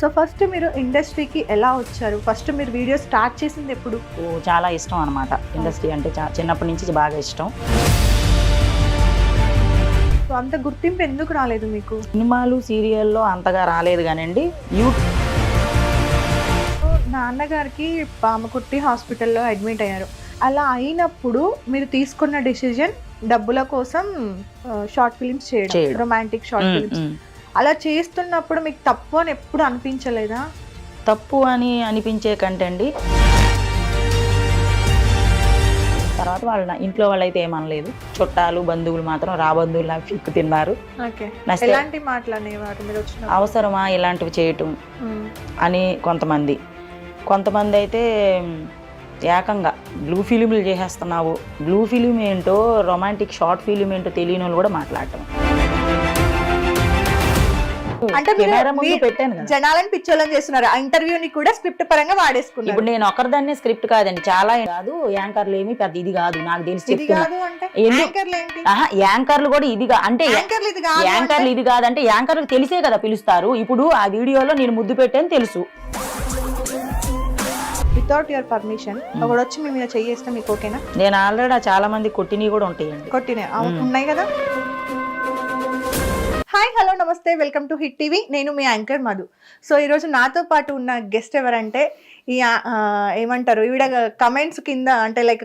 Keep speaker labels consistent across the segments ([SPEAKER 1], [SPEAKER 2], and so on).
[SPEAKER 1] So first మీరు ఇండస్ట్రీకి ఎలా వచ్చారు? ఫస్ట్ మీరు వీడియో స్టార్ట్ చేసింది ఎప్పుడు?
[SPEAKER 2] చాలా ఇష్టం అనమాట ఇండస్ట్రీ అంటే చా- చిన్నప్పటి నుంచి బాగా ఇష్టం.
[SPEAKER 1] సో అంత గుర్తింపు ఎందుకు రాలేదు మీకు?
[SPEAKER 2] సినిమాలు సీరియల్లో అంతగా రాలేదు కానివ్వండి. యూట్యూబ్
[SPEAKER 1] సో నాన్నగారికి పామకుర్తి హాస్పిటల్లో అడ్మిట్ అయ్యారు. అలా అయినప్పుడు మీరు తీసుకున్న డెసిజన్ డబ్బుల కోసం షార్ట్ ఫిలిమ్స్ చేయడం
[SPEAKER 2] చేయడం.
[SPEAKER 1] Romantic short films. అలా చేస్తున్నప్పుడు మీకు తప్పు అని ఎప్పుడు అనిపించలేదా?
[SPEAKER 2] తప్పు అని అనిపించే కంటే అండి. తర్వాత వాళ్ళ ఇంట్లో వాళ్ళైతే ఏమనలేదు. చుట్టాలు బంధువులు మాత్రం రా బంధువులు నాకు ఫిక్కు తిన్నారు.
[SPEAKER 1] ఎలాంటి మీరు వచ్చిన
[SPEAKER 2] అవసరమా ఇలాంటివి చేయటం? అని కొంతమంది. కొంతమంది అయితే ఏకంగా బ్లూ ఫిలింలు చేసేస్తున్నావు. బ్లూ ఫిలిం ఏంటో రొమాంటిక్ షార్ట్ ఫిలిం ఏంటో తెలియని వాళ్ళు కూడా మాట్లాడటం.
[SPEAKER 1] అంటే మీరు
[SPEAKER 2] కెమెరా ముందు
[SPEAKER 1] మీ-
[SPEAKER 2] పెట్టాను కదా.
[SPEAKER 1] జనాలను పిచ్చోళ్ళని చేస్తున్నారు. ఆ ఇంటర్వ్యూని కూడా స్క్రిప్ట్ పరంగా వాడేసుకున్నారు.
[SPEAKER 2] ఇప్పుడు నేను ఒకరిదాన్నే స్క్రిప్ట్ కాదండి. చాలా కాదు యాంకర్లు ఏమి పెద్ద ఇది కాదు. నాకు తెలిసి
[SPEAKER 1] ఇది
[SPEAKER 2] చెప్తున్నా.
[SPEAKER 1] కాదు అంటే? యాంకర్లు ఏంటి?
[SPEAKER 2] ఆహా, యాంకర్లు కూడా ఇది కా- అంటే
[SPEAKER 1] యాంకర్లు ఇది కాదు
[SPEAKER 2] యాంకర్లు ఇది కాదంటే యాంకర్లకు తెలిసే కదా పిలుస్తారు. ఇప్పుడు ఆ వీడియోలో నేను ముద్దు పెట్టాను తెలుసు.
[SPEAKER 1] వితౌట్ యువర్ పర్మిషన్ ఒకడు వచ్చి మీ మీద చెయ్యేస్తే మీకు ఓకేనా?
[SPEAKER 2] నేను ఆల్రెడీ చాలా మంది కొట్టినవి కూడా ఉంటాయండి.
[SPEAKER 1] కొట్టినే ఉన్నాయి కదా? హాయ్ హలో నమస్తే వెల్కమ్ టు హిట్ టీవీ. నేను మీ యాంకర్ మధు. సో ఈరోజు నాతో పాటు ఉన్న గెస్ట్ ఎవరంటే ఈ ఏమంటారు ఈవిడ కమెంట్స్ కింద అంటే లైక్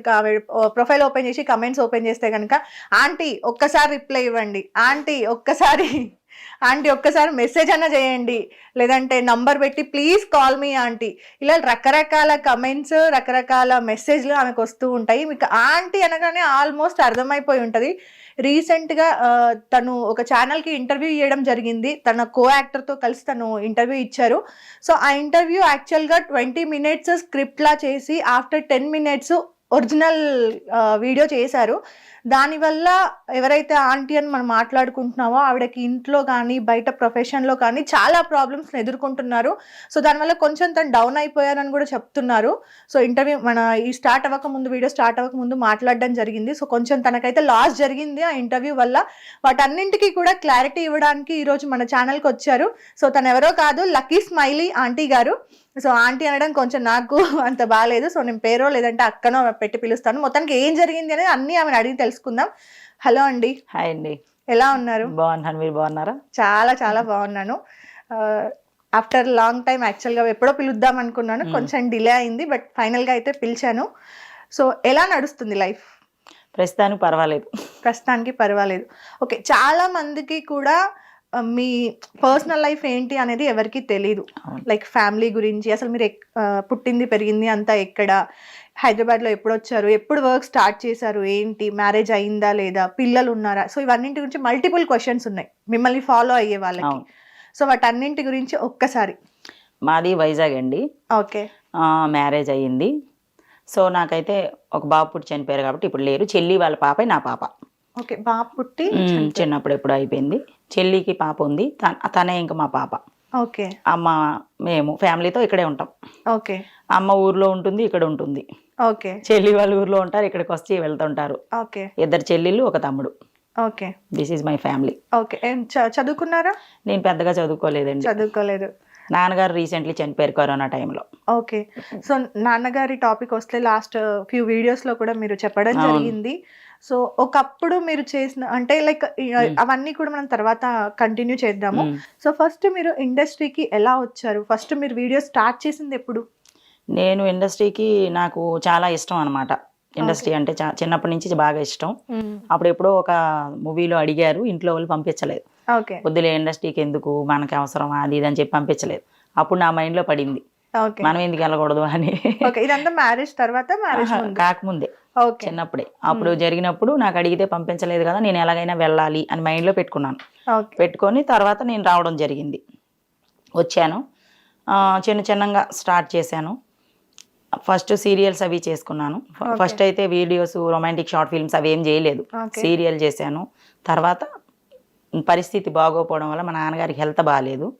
[SPEAKER 1] ప్రొఫైల్ ఓపెన్ చేసి కమెంట్స్ ఓపెన్ చేస్తే కనుక ఆంటీ ఒక్కసారి రిప్లై ఇవ్వండి. ఆంటీ ఒక్కసారి ఆంటీ ఒక్కసారి మెసేజ్ అన్న చేయండి. లేదంటే నంబర్ పెట్టి ప్లీజ్ కాల్ మీ ఆంటీ. ఇలా రకరకాల కమెంట్స్ రకరకాల మెసేజ్లు ఆమెకు వస్తూ ఉంటాయి. మీకు ఆంటీ అనగానే ఆల్మోస్ట్ అర్థమైపోయి ఉంటుంది. రీసెంట్గా తను ఒక ఛానల్కి ఇంటర్వ్యూ ఇవ్వడం జరిగింది. తన కో యాక్టర్తో కలిసి తను ఇంటర్వ్యూ ఇచ్చారు. సో ఆ ఇంటర్వ్యూ యాక్చువల్గా ట్వంటీ మినిట్స్ స్క్రిప్ట్లా చేసి after ten minutes original video చేశారు. దానివల్ల ఎవరైతే ఆంటీ అని మనం మాట్లాడుకుంటున్నామో ఆవిడకి ఇంట్లో కానీ బయట ప్రొఫెషన్లో కానీ చాలా ప్రాబ్లమ్స్ ఎదుర్కొంటున్నారు. సో దానివల్ల కొంచెం తను డౌన్ అయిపోయారని కూడా చెప్తున్నారు. సో ఇంటర్వ్యూ మన ఈ స్టార్ట్ అవ్వక ముందు వీడియో స్టార్ట్ అవ్వక ముందు మాట్లాడడం జరిగింది. సో కొంచెం తనకైతే లాస్ జరిగింది ఆ ఇంటర్వ్యూ వల్ల. వాటన్నింటికి కూడా క్లారిటీ ఇవ్వడానికి ఈరోజు మన ఛానల్కి వచ్చారు. సో తను ఎవరో కాదు లక్కీ స్మైలీ ఆంటీ గారు. సో ఆంటీ అనడం కొంచెం నాకు అంత బాగాలేదు సో నేను పేరో లేదంటే అక్కనో పెట్టి పిలుస్తాను. మొత్తానికి ఏం జరిగింది అనేది అన్నీ ఆమెను అడిగి తెలుసుకుందాం హలో అండి.
[SPEAKER 2] హాయ్ అండి.
[SPEAKER 1] ఎలా ఉన్నారు?
[SPEAKER 2] బాగున్నాను. మీరు బాగున్నారా?
[SPEAKER 1] చాలా చాలా బాగున్నాను. ఆఫ్టర్ లాంగ్ టైం యాక్చువల్గా ఎప్పుడో పిలుద్దాం అనుకున్నాను. కొంచెం డిలే అయింది బట్ ఫైనల్గా అయితే పిలిచాను. సో ఎలా నడుస్తుంది లైఫ్?
[SPEAKER 2] ప్రస్తుతానికి పర్వాలేదు.
[SPEAKER 1] ప్రస్తుతానికి పర్వాలేదు. ఓకే చాలా మందికి కూడా మీ పర్సనల్ లైఫ్ ఏంటి అనేది ఎవరికి తెలియదు. లైక్ ఫ్యామిలీ గురించి అసలు మీరు పుట్టింది పెరిగింది అంతా ఎక్కడ? హైదరాబాద్లో ఎప్పుడు వచ్చారు ఎప్పుడు వర్క్ స్టార్ట్ చేశారు? ఏంటి? మ్యారేజ్ అయిందా లేదా? పిల్లలు ఉన్నారా సో ఇవన్నింటి గురించి మల్టిపుల్ క్వశ్చన్స్ ఉన్నాయి. మిమ్మల్ని ఫాలో అయ్యే వాళ్ళకి. సో వాటన్నింటి గురించి ఒక్కసారి.
[SPEAKER 2] మాది వైజాగ్ అండి.
[SPEAKER 1] ఓకే.
[SPEAKER 2] మ్యారేజ్ అయ్యింది. సో నాకైతే ఒక బాబు పుట్టి చనిపోయారు కాబట్టి ఇప్పుడు లేరు. చెల్లి వాళ్ళ పాప నా పాప.
[SPEAKER 1] ఓకే. బాగా పుట్టి
[SPEAKER 2] చిన్నప్పుడు ఎప్పుడు అయిపోయింది. చెల్లికి పాప ఉంది. తన తనే ఇంకా మా పాప.
[SPEAKER 1] ఓకే.
[SPEAKER 2] అమ్మ మేము ఫ్యామిలీతో ఇక్కడే ఉంటాం.
[SPEAKER 1] ఓకే.
[SPEAKER 2] అమ్మ ఊర్లో ఉంటుంది ఇక్కడ ఉంటుంది.
[SPEAKER 1] ఓకే.
[SPEAKER 2] చెల్లి వాళ్ళ ఊర్లో ఉంటారు ఇక్కడికి వచ్చి వెళ్తుంటారు.
[SPEAKER 1] ఓకే.
[SPEAKER 2] ఇద్దరు చెల్లిళ్ళు ఒక తమ్ముడు.
[SPEAKER 1] Okay.
[SPEAKER 2] This is my family
[SPEAKER 1] okay. చదువుకున్నారా?
[SPEAKER 2] నేను పెద్దగా చదువుకోలేదండి.
[SPEAKER 1] చదువుకోలేదు.
[SPEAKER 2] నాన్నగారు రీసెంట్లీ చనిపోయారు కరోనా టైంలో
[SPEAKER 1] ఓకే. సో నాన్నగారి టాపిక్ వస్తే లాస్ట్ ఫ్యూ వీడియోస్లో కూడా మీరు చెప్పడం. జరిగింది. సో ఒకప్పుడు మీరు చేసిన అంటే లైక్
[SPEAKER 2] Hmm.
[SPEAKER 1] అవన్నీ కూడా మనం తర్వాత కంటిన్యూ చేద్దాము.
[SPEAKER 2] ఉమ్.
[SPEAKER 1] సో ఫస్ట్ మీరు ఇండస్ట్రీకి ఎలా వచ్చారు? ఫస్ట్ మీరు వీడియో స్టార్ట్ చేసింది ఎప్పుడు?
[SPEAKER 2] నేను ఇండస్ట్రీకి నాకు చాలా ఇష్టం అనమాట ఇండస్ట్రీ అంటే చా- చిన్నప్పటి నుంచి బాగా ఇష్టం. అప్పుడు ఎప్పుడో ఒక మూవీలో అడిగారు ఇంట్లో వాళ్ళు పంపించలేదు.
[SPEAKER 1] ఓకే.
[SPEAKER 2] వద్దులే ఇండస్ట్రీకి ఎందుకు? మనకి అవసరం అది ఇది అని చెప్పి పంపించలేదు. అప్పుడు నా మైండ్లో పడింది. మనం ఎందుకు వెళ్ళకూడదు అని.
[SPEAKER 1] ఇదంతా మ్యారేజ్ తర్వాత మ్యారేజ్
[SPEAKER 2] కాకముందే.
[SPEAKER 1] ఓకే.
[SPEAKER 2] చిన్నప్పుడే. అప్పుడు జరిగినప్పుడు నాకు అడిగితే పంపించలేదు కదా నేను ఎలాగైనా వెళ్ళాలి అని మైండ్లో పెట్టుకున్నాను. పెట్టుకొని తర్వాత నేను రావడం జరిగింది. వచ్చాను. చిన్న చిన్నగా స్టార్ట్ చేశాను. ఫస్ట్ సీరియల్స్ అవి చేసుకున్నాను. ఫస్ట్ అయితే వీడియోస్ రొమాంటిక్ షార్ట్ ఫిల్మ్స్ అవి ఏం చేయలేదు. సీరియల్ చేశాను. తర్వాత పరిస్థితి బాగోపోవడం వల్ల మా నాన్నగారికి హెల్త్ బాగాలేదు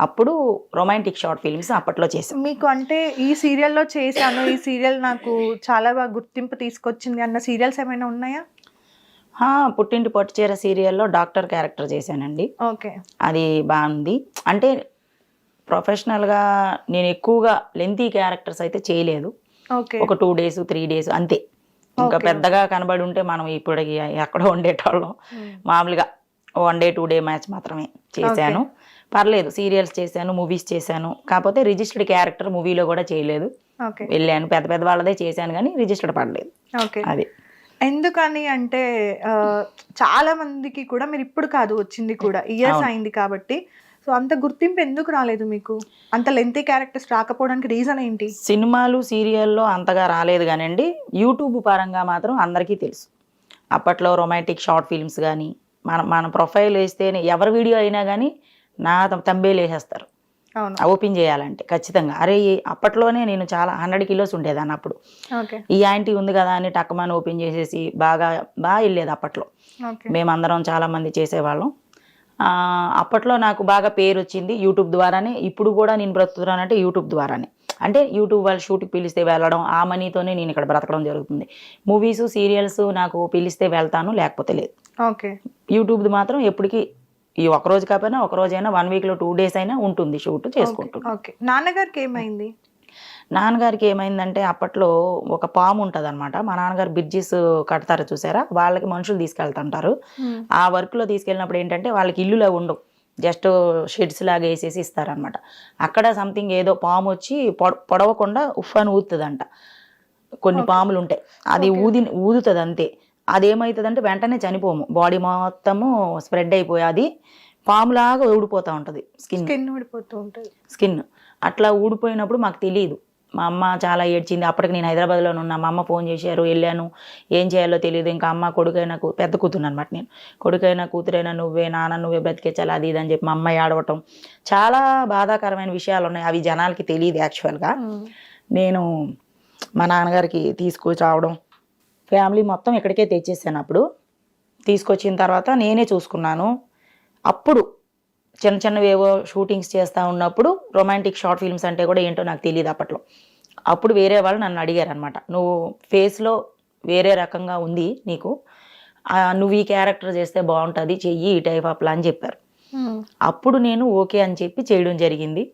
[SPEAKER 2] అప్పుడు రొమాంటిక్ షార్ట్ ఫిల్మ్స్ అప్పట్లో చేశాను
[SPEAKER 1] మీకు అంటే ఈ సీరియల్లో చేశాను. ఈ సీరియల్ నాకు చాలా బాగా గుర్తింపు తీసుకొచ్చింది అన్న సీరియల్స్ ఏమైనా ఉన్నాయా?
[SPEAKER 2] పుట్టింటి పొట్టి చీర సీరియల్లో డాక్టర్ క్యారెక్టర్ చేశానండి.
[SPEAKER 1] ఓకే.
[SPEAKER 2] అది బాగుంది. అంటే ప్రొఫెషనల్గా నేను ఎక్కువగా లెంతీ క్యారెక్టర్స్ అయితే చేయలేదు.
[SPEAKER 1] ఓకే.
[SPEAKER 2] ఒక టూ డేస్ త్రీ డేస్ అంతే. ఇంకా. పెద్దగా కనబడి ఉంటే మనం ఇప్పటికి ఎక్కడో ఉండేటోళ్ళం. మామూలుగా one day two day match మాత్రమే చేశాను. పర్లేదు సీరియల్స్ చేశాను మూవీస్ చేశాను. కాకపోతే రిజిస్టర్డ్ క్యారెక్టర్ మూవీలో కూడా చేయలేదు. వెళ్ళాను. పెద్ద పెద్ద వాళ్ళదే చేశాను కానీ రిజిస్టర్డ్ పడలేదు.
[SPEAKER 1] ఓకే.
[SPEAKER 2] అది.
[SPEAKER 1] ఎందుకని అంటే చాలా మందికి కూడా మీరు ఇప్పుడు కాదు వచ్చింది కూడా. ఇయర్స్. అయింది కాబట్టి సో అంత గుర్తింపు ఎందుకు రాలేదు మీకు? అంత లెంతీ క్యారెక్టర్స్ రాకపోవడానికి రీజన్ ఏంటి?
[SPEAKER 2] సినిమాలు సీరియల్లో అంతగా రాలేదు కానండి. యూట్యూబ్ పరంగా మాత్రం అందరికీ తెలుసు. అప్పట్లో రొమాంటిక్ షార్ట్ ఫిల్మ్స్ కానీ మన మన ప్రొఫైల్ వేస్తేనే ఎవరి వీడియో అయినా కానీ నా తంబేలు వేసేస్తారు ఓపెన్ చేయాలంటే ఖచ్చితంగా. అరే అప్పట్లోనే నేను చాలా హండ్రెడ్ కిలోస్ ఉండేదాన్ని అప్పుడు. ఈ యాంటీ ఉంది కదా అని టక్కమని ఓపెన్ చేసేసి బాగా బాగా వెళ్ళేది అప్పట్లో. మేమందరం చాలామంది చేసేవాళ్ళం. ఆ, అప్పట్లో నాకు బాగా పేరు వచ్చింది యూట్యూబ్ ద్వారానే. ఇప్పుడు కూడా నేను బ్రతుకుతున్నానంటే యూట్యూబ్ ద్వారానే. అంటే యూట్యూబ్ వాళ్ళు షూట్కి పిలిస్తే వెళ్ళడం ఆ మనీతోనే నేను ఇక్కడ బ్రతకడం జరుగుతుంది. మూవీస్ సీరియల్స్ నాకు పిలిస్తే వెళ్తాను లేకపోతే లేదు.
[SPEAKER 1] ఓకే.
[SPEAKER 2] యూట్యూబ్ది మాత్రం ఎప్పటికీ ఈ ఒక రోజు కాకపోయినా ఒక రోజైనా వన్ వీక్లో టూ డేస్ అయినా ఉంటుంది షూట్ చేసుకుంటున్నాను
[SPEAKER 1] ఓకే. నాన్నగారికి ఏమైంది?
[SPEAKER 2] నాన్నగారికి ఏమైందంటే అప్పట్లో ఒక పాము ఉంటుంది అనమాట మా నాన్నగారు బ్రిడ్జిస్ కడతారు చూసారా? వాళ్ళకి మనుషులు తీసుకెళ్తుంటారు. ఆ వర్క్లో తీసుకెళ్ళినప్పుడు ఏంటంటే వాళ్ళకి ఇల్లులో ఉండవు. జస్ట్ షెడ్స్ లాగా వేసేసి ఇస్తారనమాట అక్కడ సంథింగ్ ఏదో పాము వచ్చి పొడ పొడవకుండా ఉఫ్ అని ఊదుతుందంట. కొన్ని. పాములు ఉంటాయి అది. ఊది ఊదుతుంది అంతే అదేమవుతుందంటే వెంటనే చనిపోము. బాడీ మొత్తము స్ప్రెడ్ అయిపోయి అది పాములాగా ఊడిపోతూ ఉంటుంది. స్కిన్.
[SPEAKER 1] స్కిన్ ఊడిపోతూ ఉంటుంది.
[SPEAKER 2] స్కిన్. అట్లా ఊడిపోయినప్పుడు మాకు తెలియదు మా అమ్మ చాలా ఏడ్చింది. అప్పటికి నేను హైదరాబాద్లో ఉన్నా. మా అమ్మ ఫోన్ చేశారు వెళ్ళాను. ఏం చేయాలో తెలియదు. ఇంకా అమ్మ కొడుకైనా పెద్ద కూతురు అనమాట నేను. కొడుకైనా కూతురైనా నువ్వే నాన్న నువ్వే బ్రతికేచాలి అది ఇది అని చెప్పి మా అమ్మాయి ఆడవటం చాలా బాధాకరమైన విషయాలు ఉన్నాయి అవి జనాలకి తెలియదు యాక్చువల్గా. నేను మా నాన్నగారికి తీసుకొచ్చి రావడం ఫ్యామిలీ మొత్తం ఇక్కడికే తెచ్చేసాను అప్పుడు. తీసుకొచ్చిన తర్వాత నేనే చూసుకున్నాను. అప్పుడు చిన్న చిన్నవి ఏవో షూటింగ్స్ చేస్తూ ఉన్నప్పుడు రొమాంటిక్ షార్ట్ ఫిల్మ్స్ అంటే కూడా ఏంటో నాకు తెలియదు అప్పట్లో. అప్పుడు వేరే వాళ్ళు నన్ను అడిగారు అనమాట నువ్వు ఫేస్లో వేరే రకంగా ఉంది నీకు. నువ్వు ఈ క్యారెక్టర్ చేస్తే బాగుంటుంది చెయ్యి ఈ టైప్ ఆఫ్ అని చెప్పారు. అప్పుడు నేను ఓకే అని చెప్పి చేయడం జరిగింది.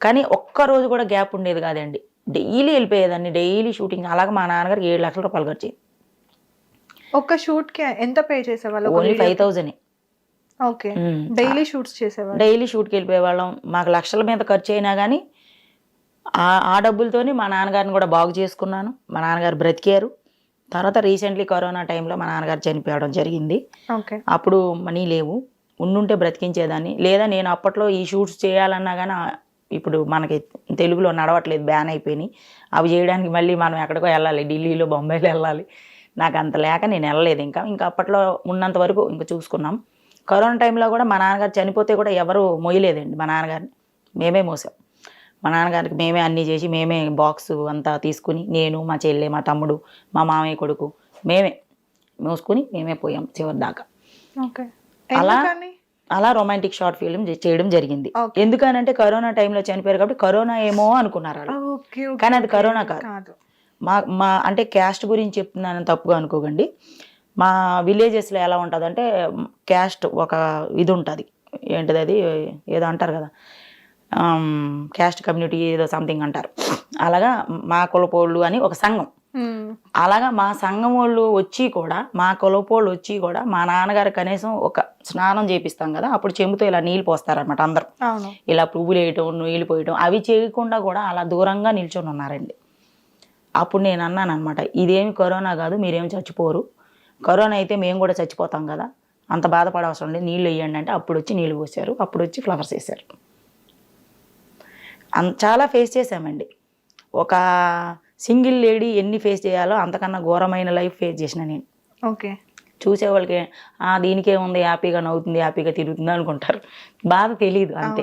[SPEAKER 2] కానీ ఒక్క రోజు కూడా గ్యాప్ ఉండేది కాదండి. డైలీ వెళ్ళిపోయేదాన్ని డైలీ షూటింగ్. అలాగే మా నాన్నగారికి ఏడు లక్షల రూపాయలు ఖర్చు
[SPEAKER 1] ఒక్క షూట్కి ఎంత పే చేసేవాళ్ళు?
[SPEAKER 2] Only five thousand.
[SPEAKER 1] Okay. Daily shoots చేసేవాళ్ళు?
[SPEAKER 2] డైలీ షూట్కి వెళ్ళిపోయేవాళ్ళం. మాకు లక్షల మీద ఖర్చు అయినా కానీ ఆ ఆ డబ్బులతోని మా నాన్నగారిని కూడా బాగు చేసుకున్నాను. మా నాన్నగారు బ్రతికారు. తర్వాత రీసెంట్లీ కరోనా టైంలో మా నాన్నగారు చనిపోవడం జరిగింది.
[SPEAKER 1] ఓకే.
[SPEAKER 2] అప్పుడు మనీ లేవు. ఉండుంటే బ్రతికించేదాన్ని. లేదా నేను అప్పట్లో ఈ షూట్స్ చేయాలన్నా కానీ ఇప్పుడు మనకి తెలుగులో నడవట్లేదు బ్యాన్ అయిపోయినాయి. అవి చేయడానికి మళ్ళీ మనం ఎక్కడికో వెళ్ళాలి ఢిల్లీలో బొంబాయిలో వెళ్ళాలి. నాకు అంత లేక నేను వెళ్ళలేదు ఇంకా. ఇంకా అప్పట్లో ఉన్నంత వరకు ఇంకా చూసుకున్నాం. కరోనా టైంలో కూడా మా నాన్నగారు చనిపోతే కూడా ఎవరు మొయ్యలేదండి మా నాన్నగారిని. మేమే మోసాం. మా నాన్నగారికి మేమే అన్నీ చేసి మేమే బాక్స్ అంతా తీసుకుని నేను మా చెల్లె మా తమ్ముడు మా మామయ్య కొడుకు మేమే మోసుకుని మేమే పోయాం చివరి దాకా. అలా- అలా రొమాంటిక్ షార్ట్ ఫిల్మ్ చేయడం జరిగింది. ఎందుకనంటే కరోనా టైంలో చనిపోయారు కాబట్టి కరోనా ఏమో అనుకున్నారు కానీ అది. కరోనా కాదు.
[SPEAKER 1] కాదు.
[SPEAKER 2] మా మా అంటే క్యాస్ట్ గురించి చెప్తున్నాను తప్పుగా అనుకోకండి. మా విలేజెస్లో ఎలా ఉంటుంది అంటే క్యాస్ట్ ఒక ఇది ఉంటుంది ఏంటిది అది? ఏదో అంటారు కదా. క్యాస్ట్ కమ్యూనిటీ ఏదో సంథింగ్ అంటారు. అలాగా మా కులపోళ్ళు అని ఒక సంఘం. అలాగా మా సంఘం వాళ్ళు వచ్చి కూడా మా కులపోళ్ళు వచ్చి కూడా మా నాన్నగారు కనీసం ఒక స్నానం చేపిస్తాం కదా అప్పుడు చెంబుతో ఇలా నీళ్ళు పోస్తారనమాట అందరూ. ఇలా పువ్వులు వేయటం నీళ్ళు పోయటం అవి చేయకుండా కూడా అలా దూరంగా నిల్చొని ఉన్నారండి. అప్పుడు నేను అన్నాను అనమాట ఇదేమి కరోనా కాదు మీరేమి చచ్చిపోరు. కరోనా అయితే మేము కూడా చచ్చిపోతాం కదా. అంత బాధపడవసరం లేదు. నీళ్ళు వేయండి అంటే అప్పుడు వచ్చి నీళ్ళు పోసారు. అప్పుడు వచ్చి ఫ్లవర్స్ వేసారు. చాలా ఫేస్ చేశామండి. ఒక సింగిల్ లేడీ ఎన్ని ఫేస్ చేయాలో అంతకన్నా ఘోరమైన లైఫ్ ఫేస్ చేసిన నేను.
[SPEAKER 1] ఓకే.
[SPEAKER 2] చూసే వాళ్ళకి "ఆ, దీనికే ఉంది హ్యాపీగా నవ్వుతుంది హ్యాపీగా తిరుగుతుంది అనుకుంటారు. బాధ తెలియదు అంతే.